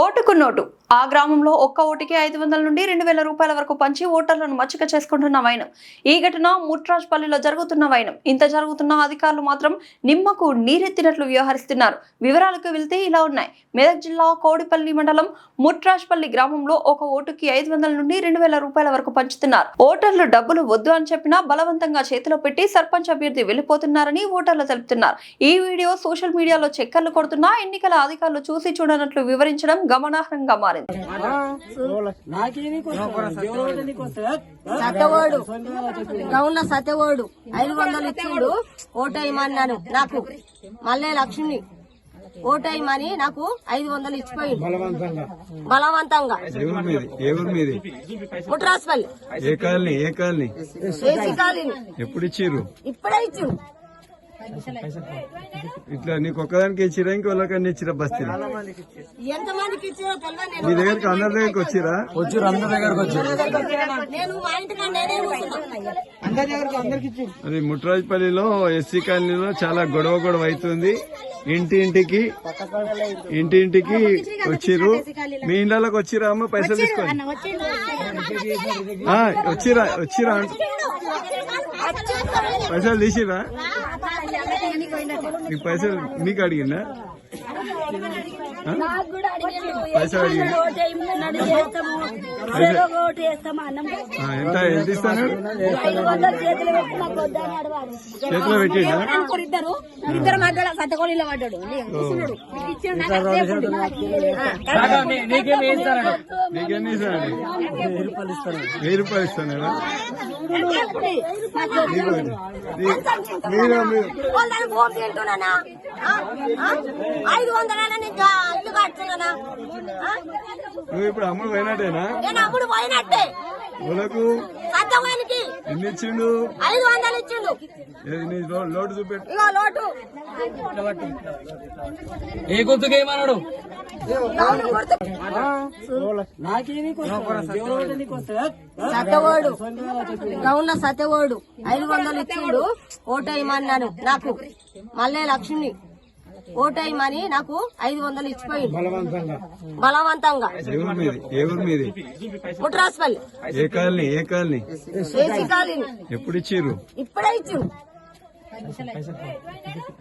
ఓటుకు నోటు. ఆ గ్రామంలో ఒక్క ఓటుకి ఐదు వందల నుండి రెండు వేల రూపాయల వరకు పంచి ఓటర్లను మచ్చిక చేసుకుంటున్న వైనం. ఈ ఘటన ముట్రాజ్పల్లిలో జరుగుతున్న వైనం. ఇంత జరుగుతున్న అధికారులు మాత్రం నిమ్మకు నీరెత్తినట్లు వ్యవహరిస్తున్నారు. వివరాలకు వెళ్తే ఇలా ఉన్నాయి. మెదక్ జిల్లా కోడిపల్లి మండలం ముట్రాజ్పల్లి గ్రామంలో ఒక ఓటుకి ఐదు వందల నుండి రెండు వేల రూపాయల వరకు పంచుతున్నారు. ఓటర్లు డబ్బులు వద్దు అని చెప్పినా బలవంతంగా చేతిలో పెట్టి సర్పంచ్ అభ్యర్థి వెళ్ళిపోతున్నారని ఓటర్లు తెలుపుతున్నారు. ఈ వీడియో సోషల్ మీడియాలో చక్కర్లు కొడుతున్నా ఎన్నికల అధికారులు చూసి చూడనట్లు వివరించడం గమనార్హంగా మారింది. సత్యవాడు. గౌన్న సత్యవాడు. ఐదు వందలు ఇచ్చిండు. ఓటేయమన్నాను నాకు. మల్లె లక్ష్మి ఓటేయమని నాకు ఐదు వందలు ఇచ్చిపోయిండు. బలవంతంగా. ముట్రాస్పల్లి. ఏ కాలనీ? ఏ కాలనీ? AC colony. ఎప్పుడు ఇచ్చిర్రు? ఇప్పుడే ఇచ్చిండు ఇట్లా నీకు ఒక్కదానికి ఇచ్చిరా ఇంకోళ్ళకన్నా ఇచ్చిరా బస్తీ మీ దగ్గరికి అందరి దగ్గరికి వచ్చిరా? వచ్చారు అందరి దగ్గరకు వచ్చారు. కూర్చున్నా. అది ముట్రాజ్పల్లిలో ఎస్సీ కాలనీలో చాలా గొడవ గొడవ అవుతుంది. ఇంటి ఇంటికి ఇంటి ఇంటికి వచ్చిర్రు. మీ ఇండ్లకి వచ్చిరా అమ్మ? పైసలు తీసుకోండి వచ్చిరా వచ్చిరా పైసలు తీసిరా మీ పైసలు మీకు అడిగిందా? పైసలు ఎంత ఎంత ఇస్తాను చేతిలో పెట్టిండా? ఇద్దరు. ఇద్దరు మధ్యలో సత్తకోడిలో పడ్డాడు వేస్తారండి నీకెన్ని ఇస్తానండి వెయ్యి రూపాయలు ఇస్తాను మీరు? ఐదు ఇల్లు? నువ్వు ఇప్పుడు అమ్ముడు పోయినట్టేనా? పోయినట్టే. ఎన్ని ఇచ్చిండు? ఐదు వందలు ఇచ్చిండు. లోటు చూపెట్టు. లోటు. ఏ గుర్తుకు ఏమన్నాడు. సత్యవాడు. గౌన్న సత్యవాడు. ఐదు వందలు ఇచ్చిండు. ఓటేయమన్నాను నాకు. మల్లె లక్ష్మి ఓటేయమని నాకు ఐదు వందలు ఇచ్చిపోయిండు. బలవంతంగా. ముట్రాస్పల్లి. ఏ కాలనీ? ఏ కాలనీ? ఎప్పుడు ఇచ్చిర్రు? ఇప్పుడే ఇచ్చిండు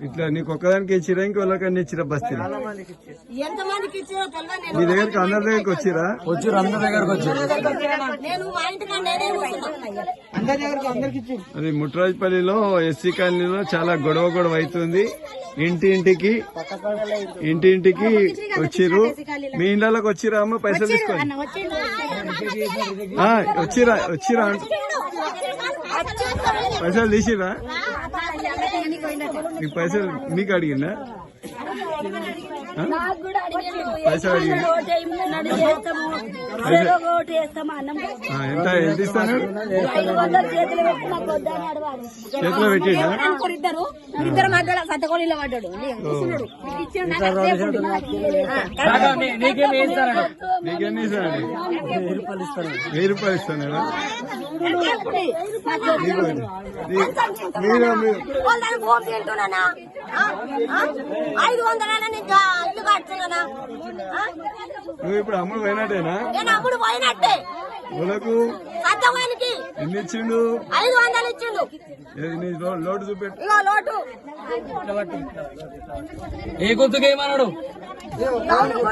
ఇట్లా నీకు ఒక్కదానికి ఇచ్చిరా ఇంకోళ్ళకన్నా ఇచ్చిరా బస్తీ ఎంత మందికి ఇచ్చిందో తెలియదు మీ దగ్గరికి అందరి దగ్గరికి వచ్చిరా? వచ్చారు అందరి దగ్గరకు వచ్చారు. నేను మా ఇంటికి నేనే కూర్చున్నా. అది ముట్రాజ్పల్లిలో ఎస్సీ కాలనీలో చాలా గొడవ గొడవ అవుతుంది. ఇంటి ఇంటికి ఇంటి ఇంటికి వచ్చిర్రు. మీ ఇండ్లకి వచ్చిరా అమ్మ? పైసలు తీసుకోండి వచ్చిరా వచ్చిరా పైసలు తీసిరా మీ పైసలు మీకు అడిగిందా? పైసలు ఎంత ఎంత? ఇస్తాను? చేతిలో పెట్టిండా? ఇద్దరు. ఇద్దరు మధ్యలో సత్తకోడిలో పడ్డాడు ఇస్తానండి వెయ్యి రూపాయలు ఇస్తాను మీరు? ఐదు ఇల్లు కట్టున్నానా? నువ్వు ఇప్పుడు అమ్ముడు పోయినట్టేనా నేను పోయినట్టే ఎన్ని ఇచ్చిండు ఐదు వందలు ఇచ్చిండు లోటు చూపెట్టు లోటు ఏ గుర్తుకు ఏమన్నాడు అవును గుర్తు.